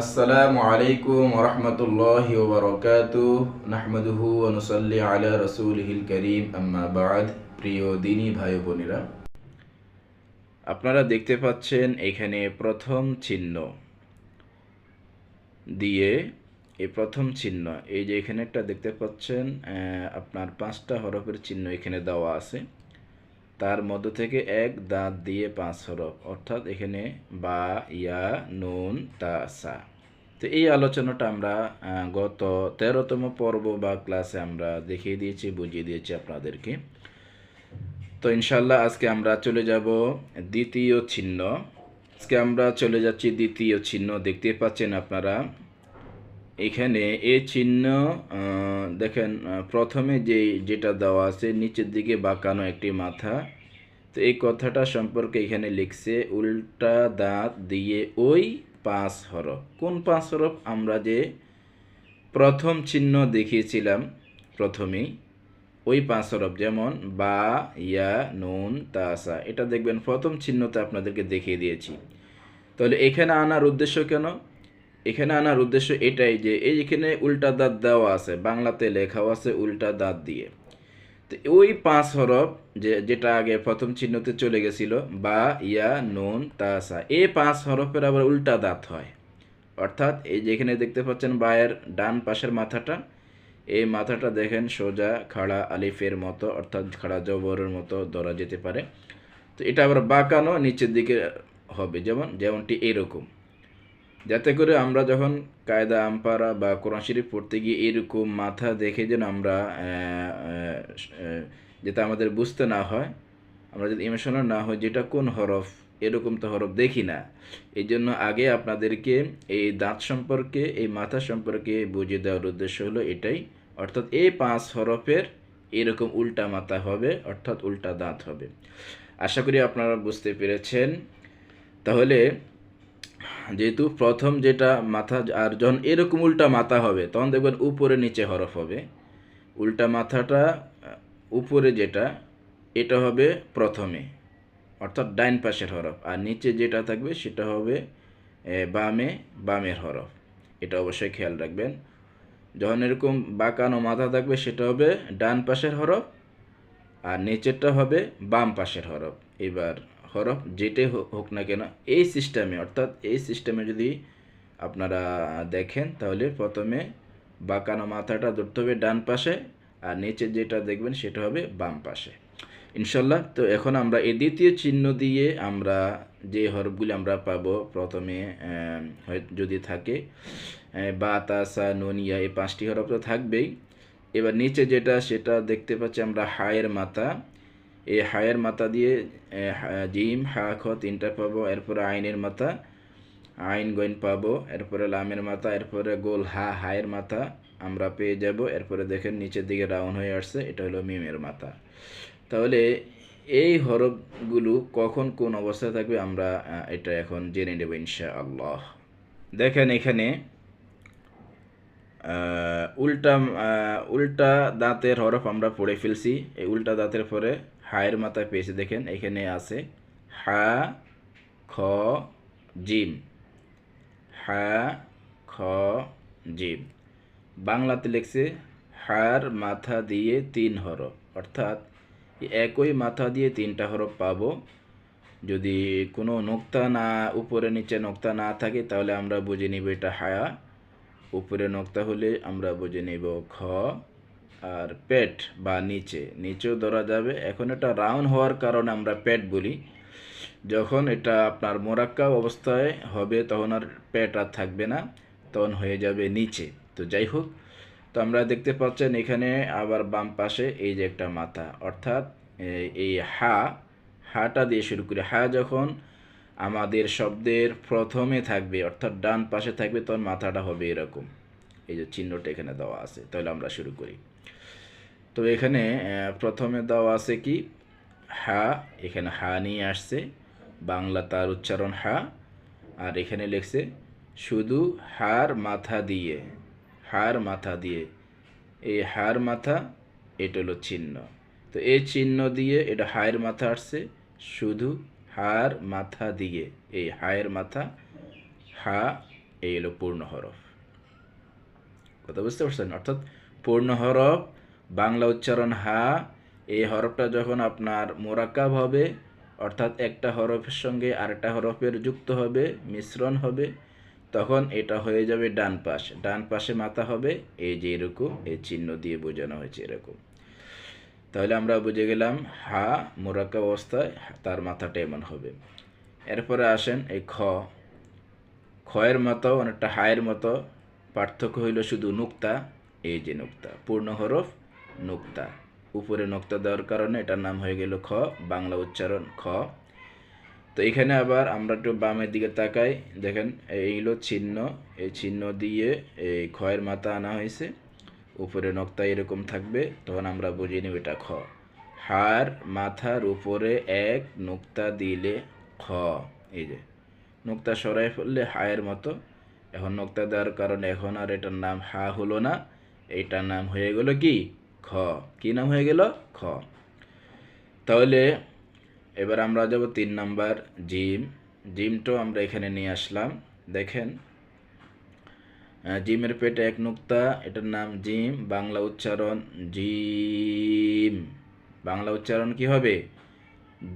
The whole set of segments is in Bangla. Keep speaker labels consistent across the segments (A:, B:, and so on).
A: আসসালামু আলাইকুম ওরহমতুল্লাহি ওবরকাতু নাহমাদুহু ওয়া নুসাল্লি আলা রাসূলিহিল কারীম। আম্মা বাদ। প্রিয় দিনী ভাই বোনেরা, আপনারা দেখতে পাচ্ছেন এখানে প্রথম চিহ্ন দিয়ে এই প্রথম চিহ্ন। এই যে এখানে একটা দেখতে পাচ্ছেন আপনার পাঁচটা হরফের চিহ্ন এখানে দেওয়া আছে। তার মধ্য থেকে এক দাঁত দিয়ে পাঁচ হরফ, অর্থাৎ এখানে বা, ইয়া, নুন, তা, সা। তো এই আলোচনাটা আমরা গত তেরোতম পর্ব বা ক্লাসে আমরা দেখিয়ে দিয়েছি, বুঝিয়ে দিয়েছি আপনাদেরকে। তো ইনশাল্লাহ আজকে আমরা চলে যাব দ্বিতীয় চিহ্ন আজকে আমরা চলে যাচ্ছি দ্বিতীয় চিহ্ন দেখতে পাচ্ছেন আপনারা এখানে এ চিহ্ন দেখেন প্রথমে যে যেটা দেওয়া আছে, নিচের দিকে বাঁকানো একটি মাথা। তো এই কথাটা সম্পর্কে এখানে লিখছে, উল্টা দাঁত দিয়ে ওই পাঁচ হরফ। কোন পাঁচ হরফ? আমরা যে প্রথম চিহ্ন দেখিয়েছিলাম প্রথমেই, ওই পাঁচ হরফ যেমন বা, ইয়া, নুন তাসা এটা দেখবেন প্রথম চিহ্নতে আপনাদেরকে দেখিয়ে দিয়েছি। তাহলে এখানে আনার উদ্দেশ্য কেন? এখানে আনার উদ্দেশ্য এটাই যে, এই এখানে উল্টা দাঁত দেওয়া আছে, বাংলাতে লেখাও আছে উল্টা দাঁত দিয়ে। তো ওই পাঁচ হরফ যে, যেটা আগে প্রথম চিহ্নতে চলে গেছিল, বা, ইয়া, নুন তাসা এই পাঁচ হরফের আবার উল্টা দাঁত হয়। অর্থাৎ এই যেখানে দেখতে পাচ্ছেন বায়ের ডান পাশের মাথাটা, এই মাথাটা দেখেন সোজা খাড়া আলিফের মতো, অর্থাৎ খাড়া জবরের মতো ধরা যেতে পারে। তো এটা আবার বাঁকানো নিচের দিকে হবে, যেমন, যেমনটি এরকম। যাতে করে আমরা যখন কায়দা, আমপারা বা কোরআন শরীফ পড়তে গিয়ে এরকম মাথা দেখে যেন আমরা যাতে আমাদের বুঝতে না হয়, আমরা যদি ইমোশনাল না হয় যেটা কোন হরফ, এরকম তো হরফ দেখি না। এই জন্য আগে আপনাদেরকে এই দাঁত সম্পর্কে, এই মাথা সম্পর্কে বুঝিয়ে দেওয়ার উদ্দেশ্য হলো এটাই। অর্থাৎ এই পাঁচ হরফের এরকম উল্টা মাথা হবে, অর্থাৎ উল্টা দাঁত হবে। আশা করি আপনারা বুঝতে পেরেছেন। তাহলে যেহেতু প্রথম যেটা মাথা, আর যখন এরকম উল্টা মাথা হবে, তখন দেখবেন উপরে নিচে হরফ হবে। উল্টা মাথাটা, উপরে যেটা, এটা হবে প্রথমে, অর্থাৎ ডাইন পাশের হরফ। আর নিচে যেটা থাকবে, সেটা হবে বামে, বামের হরফ। এটা অবশ্যই খেয়াল রাখবেন। যখন এরকম বাঁকানো মাথা থাকবে, সেটা হবে ডান পাশের হরফ, আর নিচেরটা হবে বাম পাশের হরফ। এবার হরফ যেটাই হোক না কেন এই সিস্টেমে অর্থাৎ এই সিস্টেমে যদি আপনারা দেখেন তাহলে প্রথমে বাঁকানো মাথাটা ধরতে হবে ডান পাশে আর নিচে যেটা দেখবেন সেটা হবে বাম পাশে। ইনশাল্লাহ তো এখন আমরা এই দ্বিতীয় চিহ্ন দিয়ে আমরা যে হরফগুলি আমরা পাবো প্রথমে যদি থাকে আহ, বা তাসা নুনিয়া এই পাঁচটি হরফ তো থাকবেই। এবার নিচে যেটা সেটা দেখতে পাচ্ছি আমরা হায়ের মাথা। এই হায়ের মাথা দিয়ে জিম, হা, খ তিনটা পাবো, এরপরে আইনের মাথা, আইন গইন পাবো, এরপরে লামের মাথা, এরপরে গোল, হা, হায়ের মাথা আমরা পেয়ে যাব, এরপরে দেখেন নিচের দিকে রাউন্ড হয়ে আসছে, এটা হলো মিমের মাথা। তাহলে এই হরফগুলো কখন কোন অবস্থায় থাকবে আমরা এটা এখন জেনে নেব ইনশা আল্লাহ দেখেন এখানে উল্টা উল্টা দাঁতের হরফ আমরা পড়ে ফেলছি, এই উল্টা দাঁতের পরে হায়ের মাথায় পেয়েছি, দেখেন এখানে আছে হা, খ, জিম। হা, খ, জিম। বাংলাতে লিখছে হার মাথা দিয়ে তিন হরফ, অর্থাৎ একই মাথা দিয়ে তিনটা হরফ পাবো। যদি কোনো নোক্তা না, উপরে নিচে নোক্তা না থাকে, তাহলে আমরা বুঝে নিব এটা হায়া উপরে নোক্তা হলে আমরা বুঝে নিব খ। আর পেট বা নিচে, নিচেও ধরা যাবে। এখন এটা রাউন্ড হওয়ার কারণে আমরা পেট বলি। যখন এটা আপনার মোরাক্কা অবস্থায় হবে, তখন আর পেট আর থাকবে না, তখন হয়ে যাবে নিচে। তো যাই হোক, তো আমরা দেখতে পাচ্ছেন এখানে আবার বাম পাশে এই যে একটা মাথা। অর্থাৎ এই- হা, হাটা দিয়ে শুরু করি। হা যখন আমাদের শব্দের প্রথমে থাকবে, অর্থাৎ ডান পাশে থাকবে, তখন মাথাটা হবে এরকম। এই যে চিহ্নটা এখানে দেওয়া আছে, তাহলে আমরা শুরু করি। তো এখানে প্রথমে দেওয়া আছে কি? হা, এখানে হা নিয়ে আসছে। বাংলা তার উচ্চারণ হা। আর এখানে লিখছে, শুধু হার মাথা দিয়ে, হার মাথা দিয়ে এই হার মাথা, এটা হলো চিহ্ন। তো এই চিহ্ন দিয়ে এটা হায়ের মাথা আসছে। শুধু হার মাথা দিয়ে এই হায়ের মাথা, হা, এই হলো পূর্ণ হরফ। কথা বুঝতে পারছেন? অর্থাৎ পূর্ণ হরফ বাংলা উচ্চারণ হা, এই হরফটা যখন আপনার মোরাক্কাব হবে, অর্থাৎ একটা হরফের সঙ্গে আরেকটা হরফের যুক্ত হবে, মিশ্রণ হবে, তখন এটা হয়ে যাবে ডান পাশ। ডান পাশে মাথা হবে, এই যে এরকম, এই চিহ্ন দিয়ে বোঝানো হয়েছে এরকম। তাহলে আমরা বুঝে গেলাম, হা মোরাক্কাব অবস্থায় তার মাথাটা এমন হবে। এরপরে আসেন এই খ। খয়ের মতো, অনেকটা হায়ের মতো, পার্থক্য হইল শুধু নুক্তা, এই যে নুক্তা, পূর্ণ হরফ নুক্তা। উপরে নোক্তা দেওয়ার কারণে এটার নাম হয়ে গেল খ, বাংলা উচ্চারণ খ। তো এখানে আবার আমরা একটু বামের দিকে তাকাই। দেখেন এইগুলো চিহ্ন। এই চিহ্ন দিয়ে এই খয়ের মাথা আনা হয়েছে। উপরে নোক্তা এরকম থাকবে, তখন আমরা বুঝিয়ে নিব এটা খ। হার মাথার উপরে এক নোক্তা দিলে খ। এই যে, নোক্তা সরাই ফেললে হায়ের মতো। এখন নোক্তা দেওয়ার কারণে এখন আর এটার নাম হা হলো না। এইটার নাম হয়ে গেল কি? খ। কি নাম হয়ে গেল? খ। তাহলে এবার আমরা যাব তিন নাম্বার জিম। জিমটাও আমরা এখানে নিয়ে আসলাম। দেখেন জিমের পেটে এক নুক্তা, এটার নাম জিম। বাংলা উচ্চারণ জিম। বাংলা উচ্চারণ কি হবে?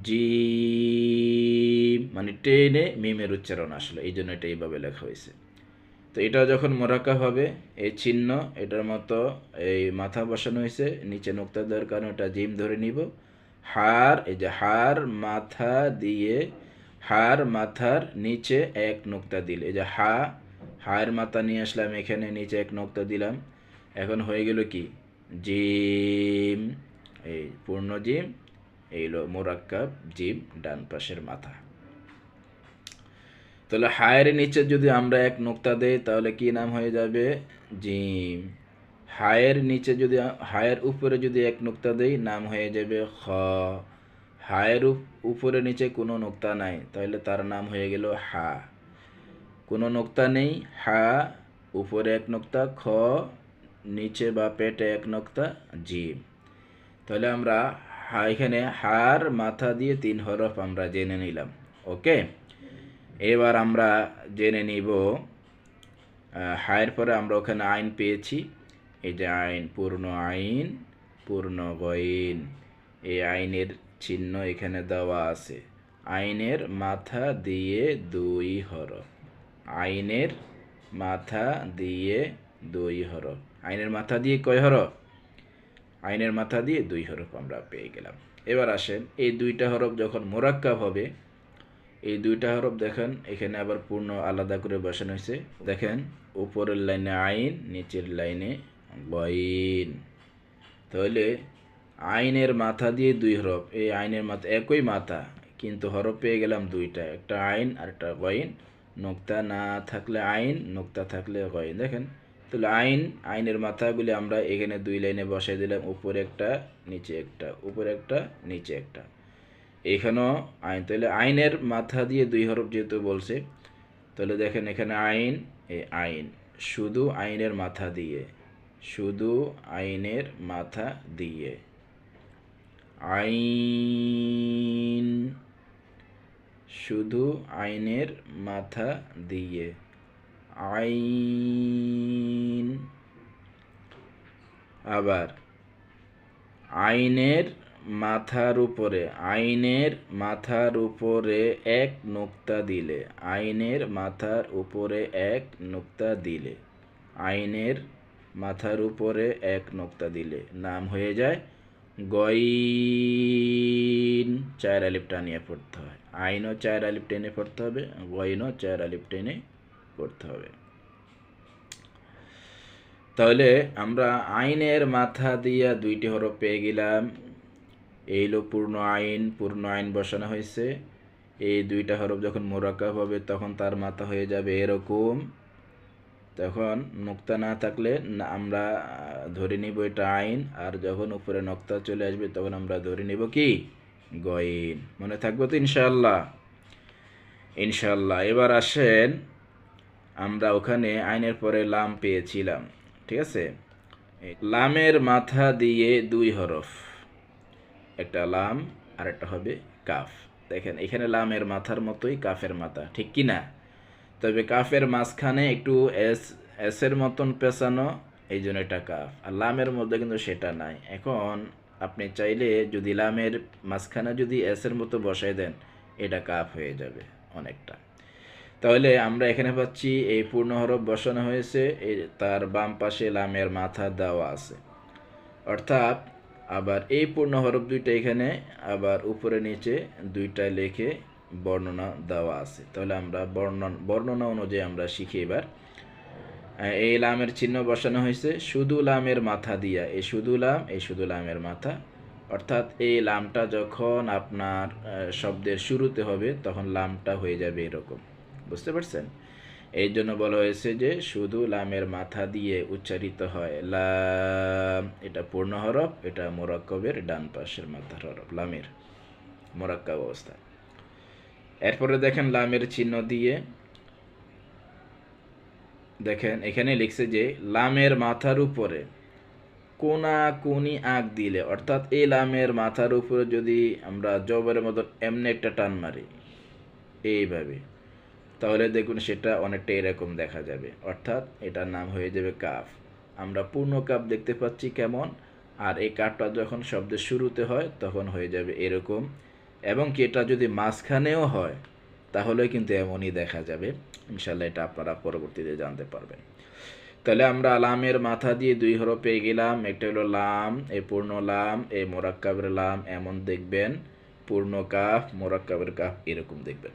A: জিম। মানে টেনে মিমের উচ্চারণ আসলে। এই জন্য এটা এইভাবে লেখা হয়েছে। তো এটা যখন মোরাক্কা হবে, এই চিহ্ন, এটার মতো এই মাথা বসানো হয়েছে, নিচে নোক্তা দেওয়ার কারণে ওটা জিম ধরে নিব। হার এই যে হার মাথা দিয়ে হার মাথার নিচে এক নোক্তা দিল। এই যে হা হায়ের মাথা নিয়ে আসলাম, এখানে নিচে এক নোক্তা দিলাম। এখন হয়ে গেল কি? জিম, এই পূর্ণ জিম, এই মোরাক্কাব জিম, ডান পাশের মাথা। তাহলে হায়ের নিচে যদি আমরা এক নোক্তা দেই, তাহলে কি নাম হয়ে যাবে? জিম। হায়ের নিচে যদি, হায়ের উপরে যদি এক নোক্তা দেই, নাম হয়ে যাবে খ। হায়ের উপ- উপরে নিচে কোনো নোক্তা নাই, তাহলে তার নাম হয়ে গেল হা। কোনো নোক্তা নেই, হা, উপরে এক নোক্তা, খ, নিচে বা পেটে এক নোক্তা, জিম। তাহলে আমরা এখানে হার মাথা দিয়ে তিন হরফ আমরা জেনে নিলাম, ওকে? এবার আমরা জেনে নিব হায়ের পরে আমরা ওখানে আইন পেয়েছি। এই যে আইন, পূর্ণ আইন, পূর্ণ গইন, এই আইনের চিহ্ন এখানে দেওয়া আছে। আইনের মাথা দিয়ে দুই হরফ। আইনের মাথা দিয়ে দুই হরফ। আইনের মাথা দিয়ে কয় হরফ? আইনের মাথা দিয়ে দুই হরফ আমরা পেয়ে গেলাম। এবার আসেন, এই দুইটা হরফ যখন মোরাক্কাব হবে এই দুইটা হরফ দেখেন, এখানে আবার পূর্ণ আলাদা করে বসানো হয়েছে। দেখেন, উপরের লাইনে আইন, নিচের লাইনে বইন। তাহলে আইনের মাথা দিয়ে দুই হরফ, এই আইনের মাথা একই মাথা, কিন্তু হরফ পেয়ে গেলাম দুইটা, একটা আইন আর একটা গইন নোক্তা না থাকলে আইন, নোক্তা থাকলে গইন দেখেন, তাহলে আইন, আইনের মাথাগুলি আমরা এখানে দুই লাইনে বসাই দিলাম, উপরে একটা, নিচে একটা, উপরে একটা, নিচে একটা। এখানেও আইন, তাহলে আইনের মাথা দিয়ে দুই হরফ যেহেতু বলছে, তাহলে দেখেন এখানে আইন এ আইন, শুধু আইনের মাথা দিয়ে, শুধু আইনের মাথা দিয়ে। আইন, শুধু আইনের মাথা দিয়ে। আইন, আবার, আইনের মাথার উপরে, আইনের মাথার উপরে এক নোক্তা দিলে, আইনের মাথার উপরে এক নোক্তা দিলে, আইনের মাথার উপরে এক নোক্তা দিলে, নাম হয়ে যায় গইন চার আলিপ টানিয়ে পড়তে হয়। আইনও চার আলিপ টেনে পড়তে হবে, গইনও চার আলিপ টেনে পড়তে হবে। তাহলে আমরা আইনের মাথা দিয়া দুইটি হরফ পেয়ে গেলাম। এই হলো পূর্ণ আইন পূর্ণ আইন বসানো হয়েছে। এই দুইটা হরফ যখন মোরাকাব হবে, তখন তার মাথা হয়ে যাবে এরকম। তখন নোক্তা না থাকলে আমরা ধরে নিব এটা আইন, আর যখন উপরে নোক্তা চলে আসবে, তখন আমরা ধরে নিব কি? গইন। মনে থাকব তো ইনশাল্লাহ ইনশাল্লাহ এবার আসেন, আমরা ওখানে আইনের পরে লাম পেয়েছিলাম, ঠিক আছে? লামের মাথা দিয়ে দুই হরফ। একটা লাম, আর একটা হবে কাফ। দেখেন, এখানে লামের মাথার মতোই কাফের মাথা, ঠিক কি না? তবে কাফের মাঝখানে একটু এস, এসের মতন পেঁচানো, এই জন্য এটা কাফ। আর লামের মধ্যে কিন্তু সেটা নাই। এখন আপনি চাইলে যদি লামের মাঝখানে যদি এসের মতো বসাই দেন, এটা কাফ হয়ে যাবে অনেকটা। তাহলে আমরা এখানে পাচ্ছি, এই পূর্ণ হরফ বসানো হয়েছে তার বাম পাশে লামের মাথা দেওয়া আছে। অর্থাৎ আবার এই পূর্ণ হরফ দুইটা এখানে, আবার উপরে নিচে দুইটা লেখে বর্ণনা দেওয়া আছে। তাহলে আমরা বর্ণন, বর্ণনা অনুযায়ী আমরা শিখি এবার। এই লামের চিহ্ন বসানো হয়েছে, শুধু লামের মাথা দিয়া এই শুধু লাম এই শুধু লামের মাথা। অর্থাৎ এই লামটা যখন আপনার শব্দের শুরুতে হবে, তখন লামটা হয়ে যাবে এরকম। বুঝতে পারছেন? এই জন্য বলা হয়েছে যে শুধু লামের মাথা দিয়ে উচ্চারিত হয় লাম। এটা পূর্ণ হরফ, এটা মোরাক্কবের ডান পাশের মাথার হরফ, লামের মোরাক্কাব অবস্থা এরপরে দেখেন লামের চিহ্ন দিয়ে দেখেন, এখানে লিখছে যে লামের মাথার উপরে কোনা কোনি আগ দিলে, অর্থাৎ এই লামের মাথার উপরে যদি আমরা জবের মতো এমনি একটা টান মারি, এইভাবে তাহলে দেখুন সেটা অনেকটা এরকম দেখা যাবে। অর্থাৎ এটার নাম হয়ে যাবে কাফ। আমরা পূর্ণ কাপ দেখতে পাচ্ছি কেমন? আর এই কাপটা যখন শব্দের শুরুতে হয়, তখন হয়ে যাবে এরকম। এবং কি এটা যদি মাঝখানেও হয়, তাহলে কিন্তু এমনই দেখা যাবে। ইনশাল্লাহ এটা আপনারা পরবর্তীতে জানতে পারবেন। তাহলে আমরা লামের মাথা দিয়ে দুই হরফ পেয়ে গেলাম। একটা হলো লাম, এ পূর্ণ লাম, এ মোরাক্কাবের লাম। এমন দেখবেন, পূর্ণ কাফ, মোরাক্কাবের কাফ এরকম দেখবেন।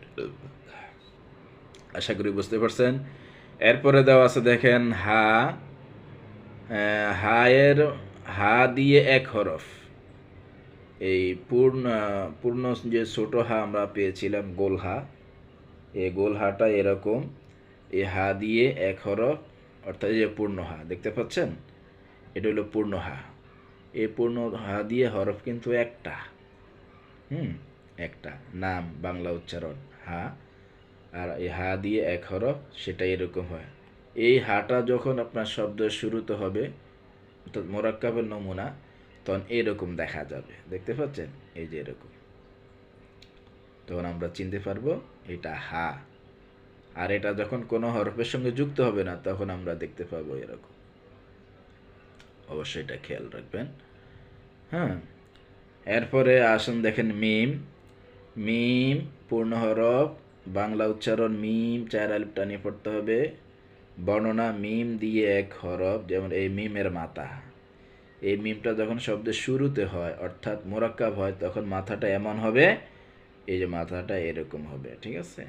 A: আশা করি বুঝতে পারছেন। এরপরে দেওয়া আছে দেখেন, হা হায়ের, হা দিয়ে এক হরফ। এই পূর্ণ পূর্ণ যে ছোট হা আমরা পেয়েছিলাম, গোল হা। এই গোল হাটা এরকম এই হা দিয়ে এক হরফ, অর্থাৎ যে পূর্ণ হা, দেখতে পাচ্ছেন? এটা হলো পূর্ণ হা। এই পূর্ণ হা দিয়ে হরফ কিন্তু একটা। হুম, একটা। নাম, বাংলা উচ্চারণ, হা। আর এই হা দিয়ে এক হরফ সেটা এরকম হয়। এই হাটা যখন আপনার শব্দ শুরুতে হবে, অর্থাৎ মোরাক্কাবের নমুনা, তখন এরকম দেখা যাবে। দেখতে পাচ্ছেন? এই যে এরকম। তখন আমরা চিনতে পারব, এটা হা। আর এটা যখন কোনো হরফের সঙ্গে যুক্ত হবে না, তখন আমরা দেখতে পাবো এরকম। অবশ্যই এটা খেয়াল রাখবেন। হ্যাঁ। এরপরে আসুন দেখেন মিম। মিম, পূর্ণ হরফ বাংলা উচ্চারণ মিম চার আলিফ টানিয়ে পড়তে হবে। বর্ণনা মিম দিয়ে এক হরফ, যেমন এই মিমের মাথা। এই মিমটা যখন শব্দের শুরুতে হয়, অর্থাৎ মোরাক্কাব হয়, তখন মাথাটা এমন হবে, এই যে মাথাটা এরকম হবে, ঠিক আছে?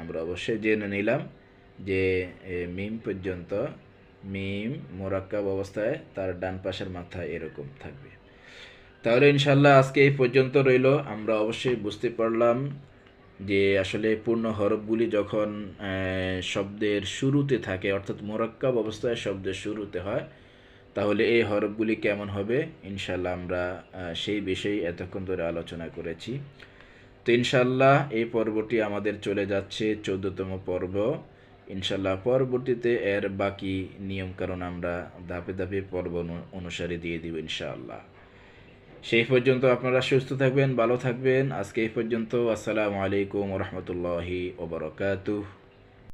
A: আমরা অবশ্যই জেনে নিলাম যে মিম পর্যন্ত মিম মোরাক্কাব অবস্থায় তার ডান পাশের মাথা এরকম থাকবে। তাহলে ইনশাল্লাহ আজকে এই পর্যন্ত রইল। আমরা অবশ্যই বুঝতে পারলাম যে আসলে পূর্ণ হরফগুলি যখন শব্দের শুরুতে থাকে, অর্থাৎ মোরাক্কাব অবস্থায় শব্দের শুরুতে হয়, তাহলে এই হরফগুলি কেমন হবে? ইনশাল্লাহ আমরা সেই বিষয়ে এতক্ষণ ধরে আলোচনা করেছি। তো ইনশাল্লাহ এই পর্বটি আমাদের চলে যাচ্ছে চোদ্দতম পর্ব। ইনশাল্লাহ পরবর্তীতে এর বাকি নিয়মকানুন আমরা ধাপে ধাপে পর্ব অনু- অনুসারে দিয়ে দিব ইনশাআল্লাহ। সেই পর্যন্ত আপনারা সুস্থ থাকবেন ভালো থাকবেন। আজকে এই পর্যন্ত আসসালামু আলাইকুম রহমতুল্লাহি ওবরকাতুহ